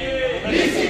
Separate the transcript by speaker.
Speaker 1: வெற்றியே